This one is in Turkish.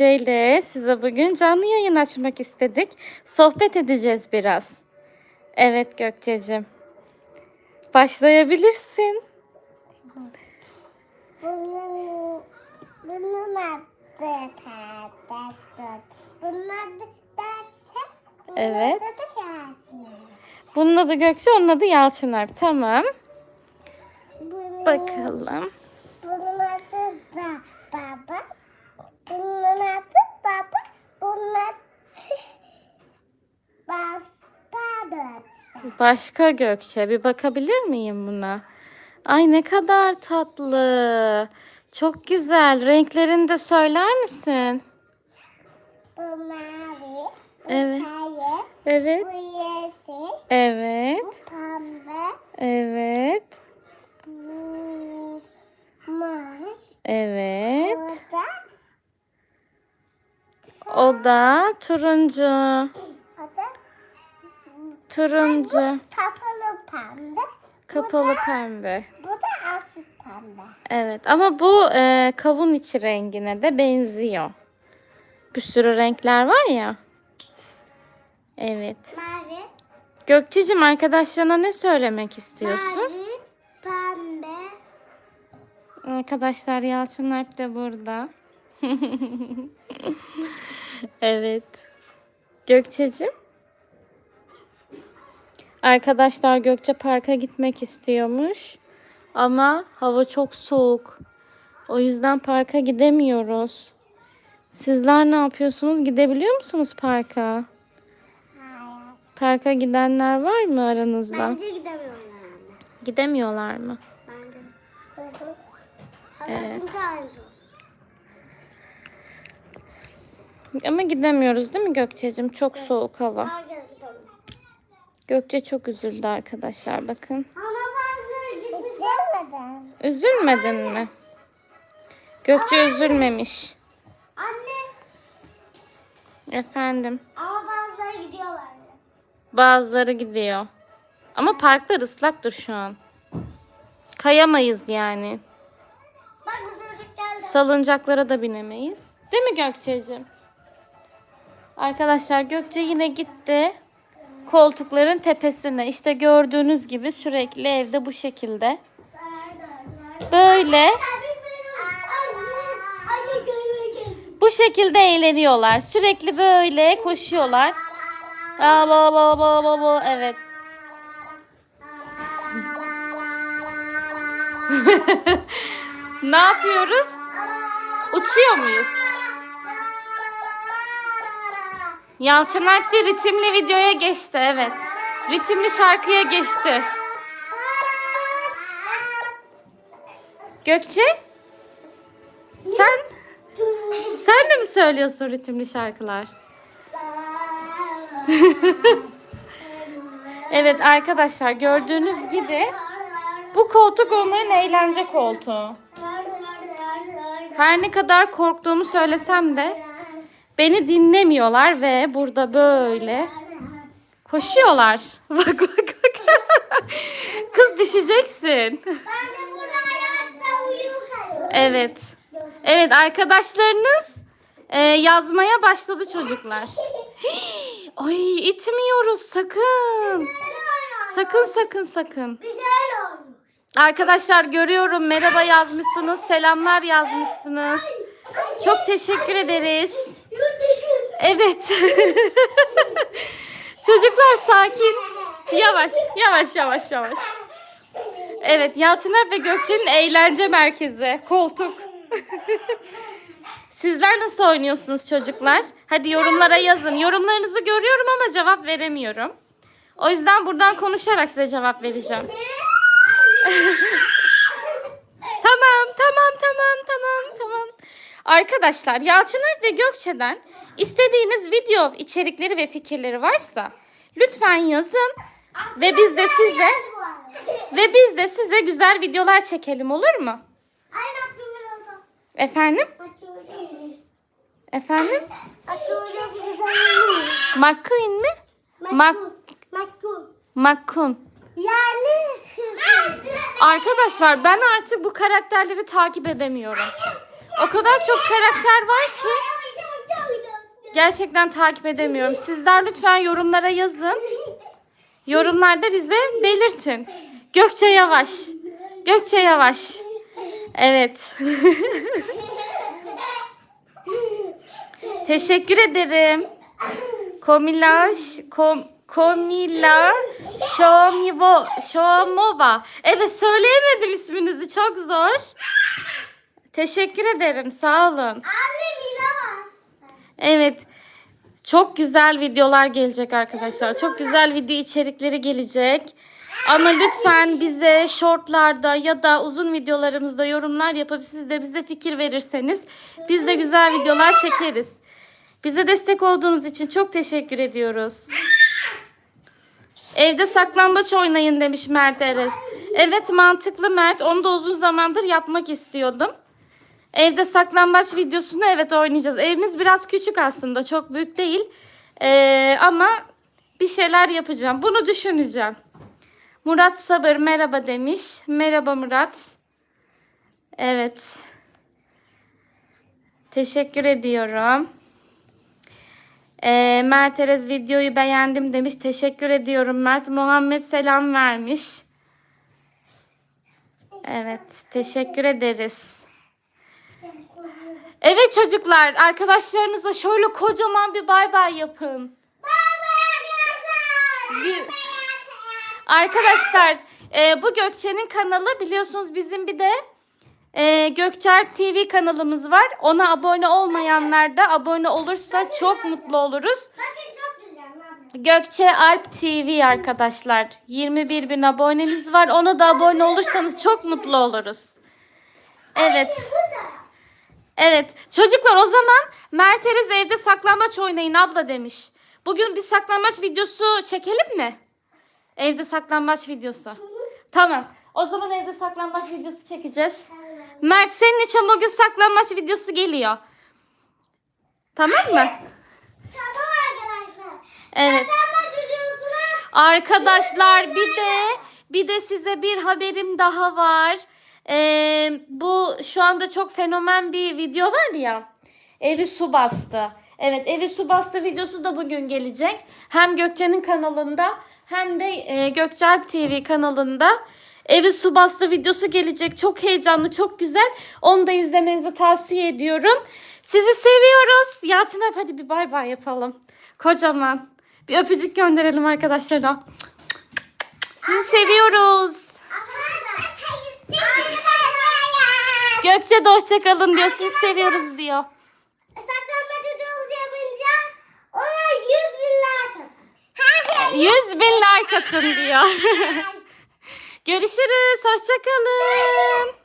Şöyle size bugün canlı yayın açmak istedik. Sohbet edeceğiz biraz. Evet Gökçe'cim. Başlayabilirsin. Kardeşler. Bunun Evet. adı da. Bunun adı Gökçe, onun adı Yalçın Alp. Tamam. Bakalım. Bunun adı da baba. Bunun adı baba. Bunun adı basta dörtse. Başka Gökçe. Bir bakabilir miyim buna? Ay ne kadar tatlı. Çok güzel. Renklerini de söyler misin? Bu mavi. Bu Evet. sarı. Evet. Bu yeşil. Evet. Bu pembe. Evet. Bu mavi. Evet. Burada O da turuncu. Da Turuncu. kapalı pembe. Kapalı pembe. Bu da asıl pembe. Evet ama bu e, kavun içi rengine de benziyor. Bir sürü renkler var ya. Evet. Mavi. Gökçe'cim arkadaşlarına ne söylemek istiyorsun? Mavi, pembe. Arkadaşlar Yalçın Alp de burada. evet. Gökçe'cim. Arkadaşlar Gökçe Park'a gitmek istiyormuş. Ama hava çok soğuk. O yüzden parka gidemiyoruz. Sizler ne yapıyorsunuz? Gidebiliyor musunuz parka? Hayır. Parka gidenler var mı aranızda? Bence gidemiyorlar anne. Gidemiyorlar mı? Bence. Evet. Çünkü arzu. Ama gidemiyoruz değil mi Gökçe'cim? Çok soğuk hava. Hayır. Gökçe çok üzüldü arkadaşlar bakın. Ama bazıları. İzlemedim. Üzülmedin mi? Gökçe üzülmemiş. Anne. Efendim. Ama bazıları gidiyorlar. Bazıları gidiyor. Ama parklar ıslaktır şu an. Kayamayız yani. Bak bu çocuk geldi. Salıncaklara da binemeyiz. Değil mi Gökçe'cim? Arkadaşlar Gökçe yine gitti. Koltukların tepesine. İşte gördüğünüz gibi sürekli evde bu şekilde. Böyle bu şekilde eğleniyorlar. Sürekli böyle koşuyorlar. Aa, ba, ba, ba, ba, ba. Evet. ne yapıyoruz? Uçuyor muyuz? Yalçın de ritimli videoya geçti. Evet. Ritimli şarkıya geçti. Gökçe? Sen? Sen de mi söylüyorsun ritimli şarkılar? Evet arkadaşlar gördüğünüz gibi bu koltuk onların eğlence koltuğu. Her ne kadar korktuğumu söylesem de beni dinlemiyorlar ve burada böyle koşuyorlar. Bak bak bak. Kız düşeceksin. Ben de burada ayakta uyuyorum. Evet. Evet arkadaşlarınız e, yazmaya başladı çocuklar. Ay itmiyoruz sakın. Sakın sakın sakın. Arkadaşlar görüyorum merhaba yazmışsınız, selamlar yazmışsınız. Çok teşekkür ederiz. Evet. Çocuklar sakin. Yavaş, yavaş, yavaş, yavaş. Evet, Yalçınar ve Gökçe'nin eğlence merkezi, koltuk. Sizler nasıl oynuyorsunuz çocuklar? Hadi yorumlara yazın. Yorumlarınızı görüyorum ama cevap veremiyorum. O yüzden buradan konuşarak size cevap vereceğim. Tamam, tamam, tamam, tamam, tamam. Arkadaşlar Yalçınar ve Gökçe'den istediğiniz video içerikleri ve fikirleri varsa lütfen yazın ve biz de size ve biz de size güzel videolar çekelim olur mu? Efendim? Efendim? McQueen mi? Mak. McQueen. Yani. Arkadaşlar ben artık bu karakterleri takip edemiyorum. O kadar çok karakter var ki Gerçekten takip edemiyorum. Sizler lütfen yorumlara yazın. Yorumlarda bize belirtin. Gökçe Yavaş. Gökçe Yavaş. Evet. Teşekkür ederim. Komila Ş- kom, Komila Şomivo Şomova. Evet söyleyemedim isminizi çok zor. Teşekkür ederim. Sağ olun. Anne Mila var. Evet. Çok güzel videolar gelecek arkadaşlar. Çok güzel video içerikleri gelecek. Ama lütfen bize shortlarda ya da uzun videolarımızda yorumlar yapıp siz de bize fikir verirseniz biz de güzel videolar çekeriz. Bize destek olduğunuz için çok teşekkür ediyoruz. Evde saklambaç oynayın demiş Mert Erez. Evet mantıklı Mert. Onu da uzun zamandır yapmak istiyordum. Evde saklambaç videosunu evet oynayacağız. Evimiz biraz küçük aslında. Çok büyük değil. Ee, ama bir şeyler yapacağım. Bunu düşüneceğim. Murat Sabır merhaba demiş. Merhaba Murat. Evet. Teşekkür ediyorum. Ee, Mert Erez videoyu beğendim demiş. Teşekkür ediyorum Mert. Muhammed selam vermiş. Evet. Teşekkür ederiz. Evet çocuklar arkadaşlarınıza şöyle kocaman bir bay bay yapın. Arkadaşlar e, bu Gökçe'nin kanalı biliyorsunuz bizim bir de e, Gökçer TV kanalımız var. Ona abone olmayanlar da abone olursa çok mutlu oluruz. Bakın çok güzel. abla. Gökçe Alp TV arkadaşlar. 21 bin abonemiz var. Ona da abone olursanız çok mutlu oluruz. Evet. Evet. Çocuklar o zaman Mert Erez evde saklambaç oynayın abla demiş. Bugün bir saklambaç videosu çekelim mi? Evde saklambaç videosu. Tamam. O zaman evde saklambaç videosu çekeceğiz. Mert senin için bugün saklambaç videosu geliyor. Tamam mı? Tamam arkadaşlar. Evet. Saklambaç videosuna Arkadaşlar bir de bir de size bir haberim daha var. Ee, bu şu anda çok fenomen bir video var ya. Evi su bastı. Evet evi su bastı videosu da bugün gelecek. Hem Gökçe'nin kanalında hem de e, Gökçer TV kanalında. Evi su bastı videosu gelecek. Çok heyecanlı, çok güzel. Onu da izlemenizi tavsiye ediyorum. Sizi seviyoruz. Yalçın Alp, hadi bir bay bay yapalım. Kocaman. Bir öpücük gönderelim arkadaşlara. Sizi seviyoruz. Gökçe de hoşçakalın diyor. Sizi seviyoruz diyor. Saklanmaç videosu yapınca ona 100 bin like atın. 100 bin like atın diyor. Görüşürüz. Hoşçakalın.